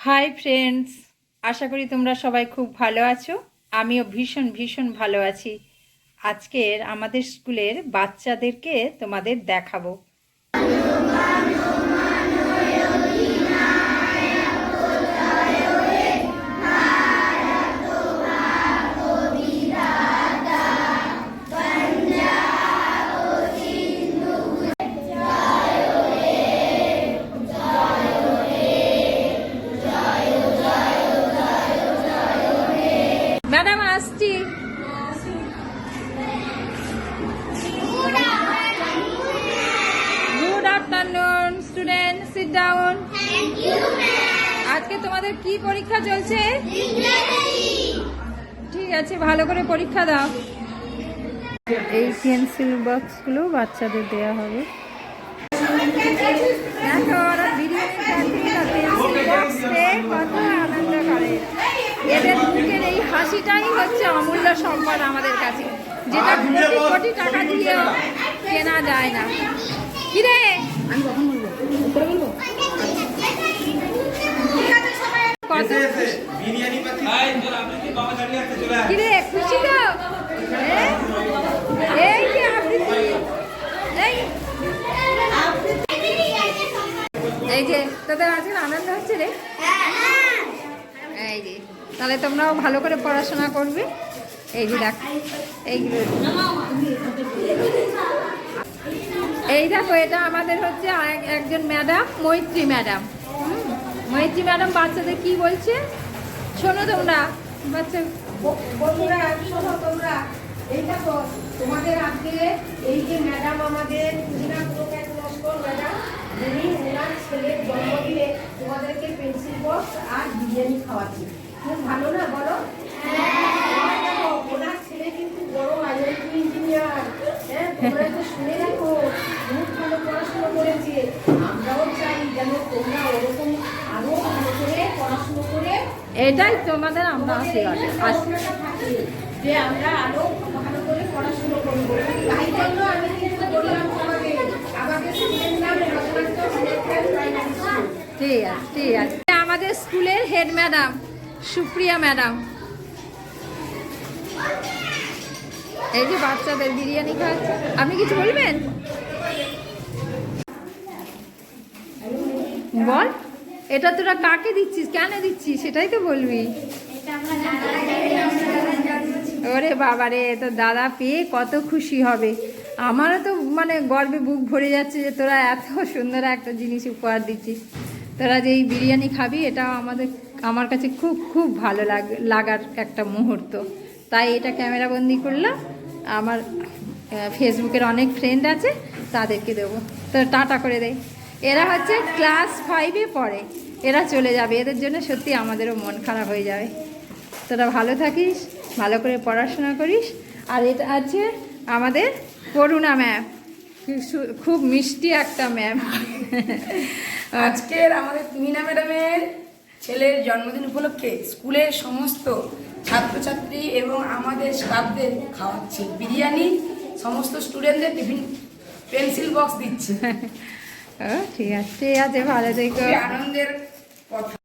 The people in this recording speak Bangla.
হাই ফ্রেন্ডস আশা করি তোমরা সবাই খুব ভালো আছো। আমিও ভীষণ ভীষণ ভালো আছি। আজকের আমাদের স্কুলের বাচ্চাদেরকে তোমাদের দেখাবো। সিট ডাউন আজকে তোমাদের কি পরীক্ষা চলছে? ঠিক আছে ভালো করে পরীক্ষা দাও। এই পেন্সিল বক্সগুলো বাচ্চাদের দেওয়া হবে। এদের মুখের এই হাসিটাই হচ্ছে অমূল্য সম্পদ আমাদের কাছে। যেটা কোটি কোটি টাকা দিয়েও কেনা যায় না। কিরে? কত বিরিয়ানি পাচ্ছি কিরে, খুশি তো? এই যে এই যে, তোদের আজকে আনন্দ হচ্ছে রে? এই যে, তাহলে তোমরাও ভালো করে পড়াশোনা করবে। এই যে দেখ এইগুলো এই দেখো, এটা আমাদের হচ্ছে একজন ম্যাডাম, মৈত্রী ম্যাডাম। মৈত্রী ম্যাডাম বাচ্চাদের কি বলছে? শোনো তোমরা বাচ্চা বন্ধুরা শোনো তোমরা এই দেখো তোমাদের আজকে এই যে ম্যাডাম আমাদের কুজিনা পুরোকে নস্কর ম্যাডাম যিনি ওনার ছেলের জন্মদিনে তোমাদেরকে পেন্সিল বক্স আর বিরিয়ানি খাওয়াচ্ছি খুব ভালো না বলো? ওনার ছেলে কিন্তু বড় আইআইটি ইঞ্জিনিয়ার হ্যাঁ তোমরা তো শুনে রাখো খুব ভালো পড়াশোনা করেছে। আমরাও চাই যেন তোমরা ওরকম আরও ভালো করে পড়াশোনা করে এটাই তোমাদের আমরা আশীর্বাদ। আস- যে আমরা আরও ভালো করে পড়াশোনা করব। তাই জন্য আমি কিন্তু বললাম তোমাকে আমাদের ঠিক আছে ঠিক আছে। আমাদের স্কুলের হেড ম্যাডাম সুপ্রিয়া ম্যাডাম এই যে বাচ্চাদের বিরিয়ানি খাচ্ছে। আপনি কিছু বলবেন? বল। এটা তোরা কাকে দিচ্ছিস? কেন দিচ্ছিস? সেটাই তো বলবি। ওরে বাবা রে তো দাদা পেয়ে কত খুশি হবে। আমারও তো মানে গর্বে বুক ভরে যাচ্ছে যে তোরা এত সুন্দর একটা জিনিস উপহার দিচ্ছিস। তোরা যে এই বিরিয়ানি খাবি, এটাও আমাদের, আমার কাছে খুব খুব ভালো লাগ, লাগার একটা মুহূর্ত। তাই এটা ক্যামেরা বন্দি করলাম। আমার ফেসবুকের অনেক ফ্রেন্ড আছে, তাদেরকে দেবো। তো টাটা করে দেয় এরা হচ্ছে ক্লাস ফাইভে পড়ে। এরা চলে যাবে। এদের জন্য সত্যি আমাদেরও মন খারাপ হয়ে যাবে। তোরা ভালো থাকিস, ভালো করে পড়াশোনা করিস। আর এটা আছে আমাদের করুণা ম্যাম খুব মিষ্টি একটা ম্যাম আজকের আমাদের মিনা ম্যাডামের ছেলের জন্মদিন উপলক্ষে স্কুলের সমস্ত ছাত্রছাত্রী এবং আমাদের স্টাফদের খাওয়াচ্ছে। বিরিয়ানি সমস্ত স্টুডেন্টদের টিফিন পেন্সিল বক্স দিচ্ছে। ঠিক আছে ঠিক আছে ভালো থেকো। আনন্দের কথা।